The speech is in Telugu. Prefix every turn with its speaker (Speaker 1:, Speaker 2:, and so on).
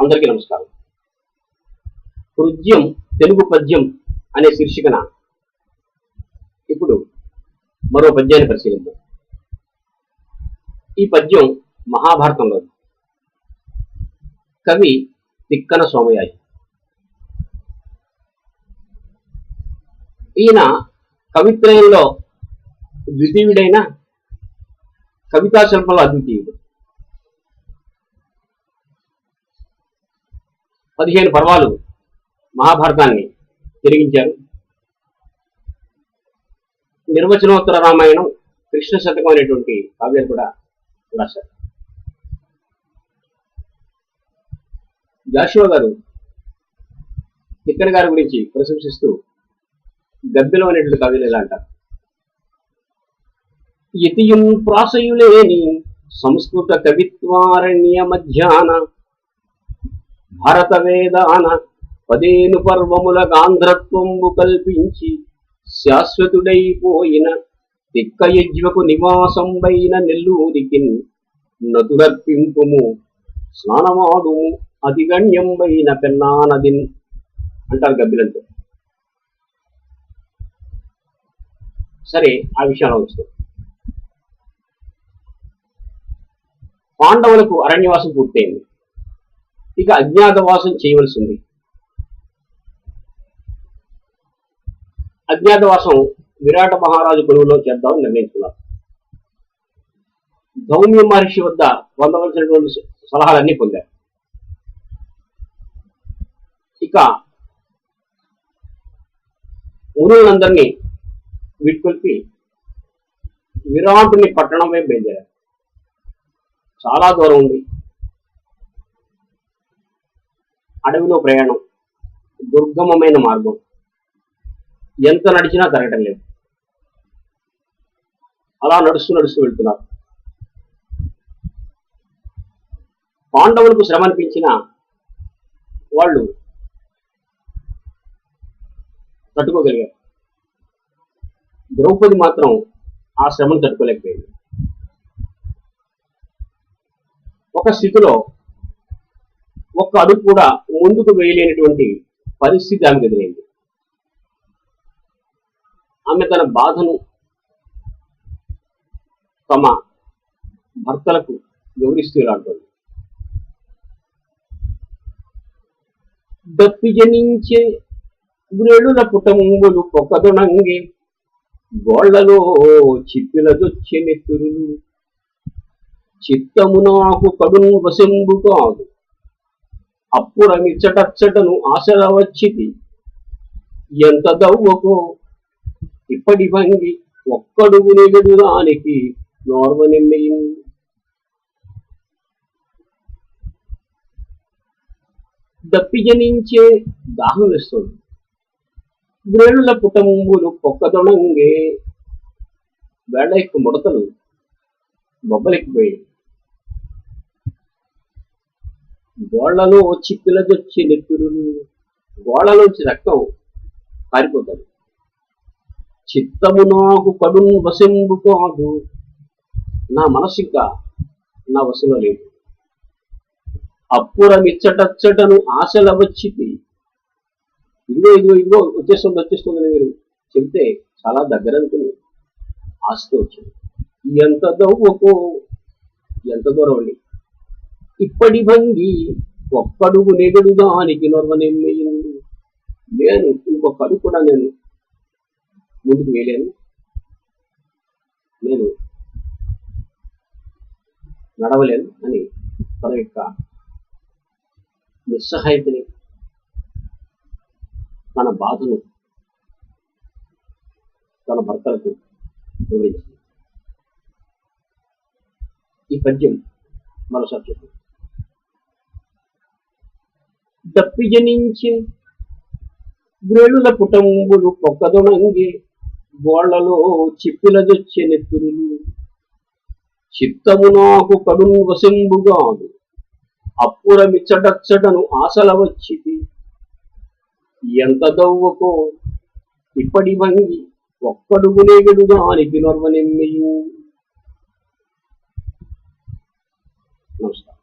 Speaker 1: అందరికీ నమస్కారం. హృద్యం తెలుగు పద్యం అనే శీర్షికన ఇప్పుడు మరో పద్యాన్ని పరిశీలిద్దాం. ఈ పద్యం మహాభారతంలో కవి తిక్కన సోమయాజి. ఈయన కవిత్రయంలో ద్వితీయుడైన కవితా శిల్పంలో అద్వితీయుడు. పదిహేను పర్వాలు మహాభారతాన్ని తిరిగించారు. నిర్వచనోత్తర రామాయణం కృష్ణ శతకం అనేటువంటి కావ్యాలు కూడా రాశారు. జాషువా గారు తిక్కన గారి గురించి ప్రశంసిస్తూ గబ్బిలం అనేటువంటి కావ్యాలు ఎలా అంటారు? యతియున్ ప్రాసయులేని సంస్కృత కవిత్వారణ్య మధ్యాహ్న భారత వేదాన పదేను పర్వముల గాంధ్రత్వంబు కల్పించి శాశ్వతుడైపోయిన తిక్కయజ్వకు నివాసంబైన నెల్లూరికిన్ నతులర్పింపుము స్నానమాడుము అధిగణ్యంబైన పెన్నానదిన్ అంటారు గబ్బిలంతో. సరే ఆ విషయాలు వస్తుంది పాండవులకు అరణ్యవాసం పూర్తయింది. ఇక అజ్ఞాతవాసం చేయవలసింది. అజ్ఞాతవాసం విరాట మహారాజు కొలువులో చేద్దామని నిర్ణయించుకున్నారు. ధౌమ్య మహర్షి వద్ద పొందవలసినటువంటి సలహాలన్నీ పొందారు. ఇక మునులందరినీ వీడ్కొల్పి విరాటుని పట్టణం వైపు బయలుదేరారు. చాలా దూరం ఉంది. అడవిలో ప్రయాణం. దుర్గమమైన మార్గం. ఎంత నడిచినా తరగటం లేదు. అలా నడుస్తూ నడుస్తూ వెళ్తున్నారు. పాండవులకు శ్రమ అనిపించిన వాళ్ళు తట్టుకోగలిగారు. ద్రౌపది మాత్రం ఆ శ్రమను తట్టుకోలేకపోయింది ఒక స్థితిలో ఒక్క అడుగు కూడా ముందుకు వేయలేనటువంటి పరిస్థితి ఆమెకు ఎదురైంది. ఆమె తన బాధను తమ భర్తలకు వివరిస్తూ ఇలా అంటుంది దప్పి జనించే వ్రేడుల పుటముంగులు పొక్కదొనంగే గోళ్ళలో చిప్పిలదొచ్చే నెత్తురులు. చిత్తము నాకు కడును వశంబు కాదు. అప్పుడమిచ్చటచ్చటను ఆశల వచ్చిది. ఎంత దవ్వకో. ఇప్పటి భంగి ఒక్కడుగు నిగడు దానికి నోర్వ దప్పి జనించే దాహం వేస్తుంది. వ్రేణుల పుటముంబులు పొక్కదొడంగే వేళ యొక్క ముడతలు బొబ్బలెక్కిపోయాయి గోళ్ళలో చిక్కులదొచ్చి నెత్తురులు గోళ్ళలోంచి రక్తం పారిపోతాడు చిత్తము నాకు కడున్ వశంబు కాదు నా మనసు ఇంకా నా వశంలో లేదు. అప్పురమిచ్చటచ్చటను ఆశల వచ్చింది ఇదిగో ఇదిగో ఇదిగో వచ్చేస్తుంది వచ్చేస్తుందని మీరు చెబితే చాలా దగ్గర అనుకుని ఆశతో వచ్చింది ఎంత దవ్వకో ఎంత దూరం అండి. ఇప్పటి భంగి ఒక్కడుగు నెగడు దానికి నొరవనెమ్మయింది నేను ఇంకొక అడుగు కూడా నేను ముందుకు వేయలేను. నేను నడవలేను అని తన యొక్క నిస్సహాయతని తన బాధను తన భర్తలకు వివరించింది. ఈ పద్యం మరోసారి చెప్పండి. తప్పి జనించే వ్రేళుల పుటంబులు పొక్కదొనంగి గోళ్ళలో చిప్పిలదొచ్చే నెత్తురులు. చిత్తము నాకు కడును వశంబుగాదు అప్పురమిచ్చటచ్చటను ఆశల వచ్చింది ఎంత దవ్వకో ఇప్పటి వంగి ఒక్కడుగునేగడు అని నొర్వనెమ్మెయు నమస్కారం.